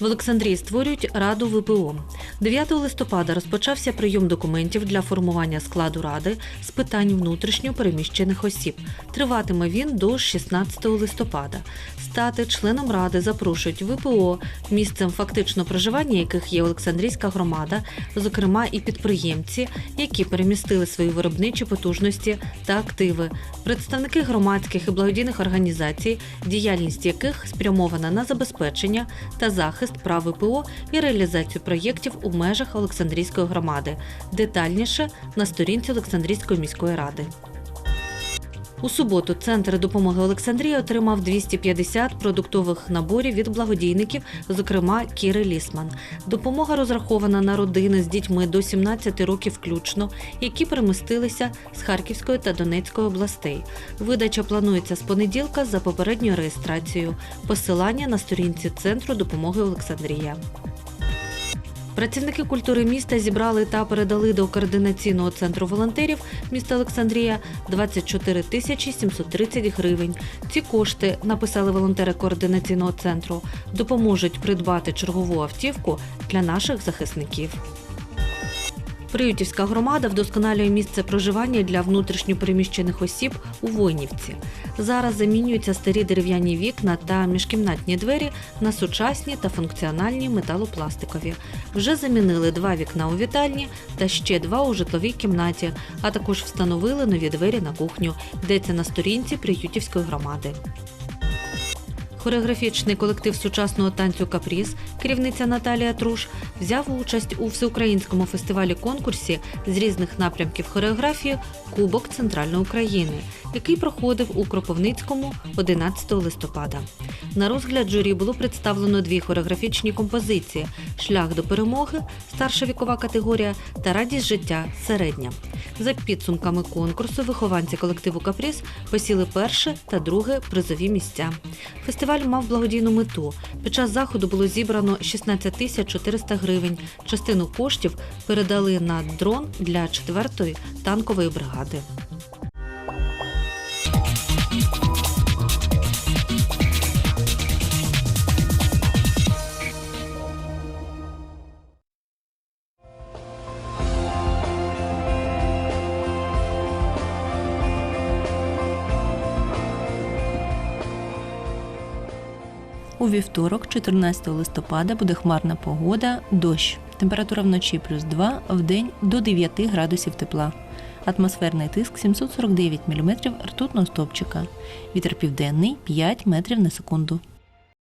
В Олександрії створюють раду ВПО. 9 листопада розпочався прийом документів для формування складу ради з питань внутрішньо переміщених осіб. Триватиме він до 16 листопада. Стати членом ради запрошують ВПО, місцем фактично проживання яких є Олександрійська громада, зокрема і підприємці, які перемістили свої виробничі потужності та активи, представники громадських і благодійних організацій, діяльність яких спрямована на забезпечення та захист прав ВПО і реалізацію проєктів у межах Олександрійської громади. Детальніше на сторінці Олександрійської міської ради. У суботу центр допомоги Олександрії отримав 250 продуктових наборів від благодійників, зокрема Кіри Лісман. Допомога розрахована на родини з дітьми до 17 років включно, які перемістилися з Харківської та Донецької областей. Видача планується з понеділка за попередньою реєстрацією. Посилання на сторінці центру допомоги Олександрія. Працівники культури міста зібрали та передали до координаційного центру волонтерів міста Олександрія 24 тисячі 730 гривень. Ці кошти, написали волонтери координаційного центру, допоможуть придбати чергову автівку для наших захисників. Приютівська громада вдосконалює місце проживання для внутрішньопереміщених осіб у Войнівці. Зараз замінюються старі дерев'яні вікна та міжкімнатні двері на сучасні та функціональні металопластикові. Вже замінили два вікна у вітальні та ще два у житловій кімнаті, а також встановили нові двері на кухню. Йдеться на сторінці Приютівської громади. Хореографічний колектив сучасного танцю Капріз, керівниця Наталія Труш, взяв участь у всеукраїнському фестивалі конкурсі з різних напрямків хореографії Кубок Центральної України, який проходив у Кропивницькому 11 листопада. На розгляд журі було представлено дві хореографічні композиції: Шлях до перемоги, старша вікова категорія та радість життя середня. За підсумками конкурсу вихованці колективу Капріс посіли перше та друге призові місця. Фестиваль мав благодійну мету. Під час заходу було зібрано 16 тисяч 400 гривень. Частину коштів передали на дрон для 4-ї танкової бригади. У вівторок, 14 листопада, буде хмарна погода, дощ. Температура вночі плюс 2, в день до 9 градусів тепла. Атмосферний тиск 749 мм ртутного стовпчика. Вітер південний 5 метрів на секунду.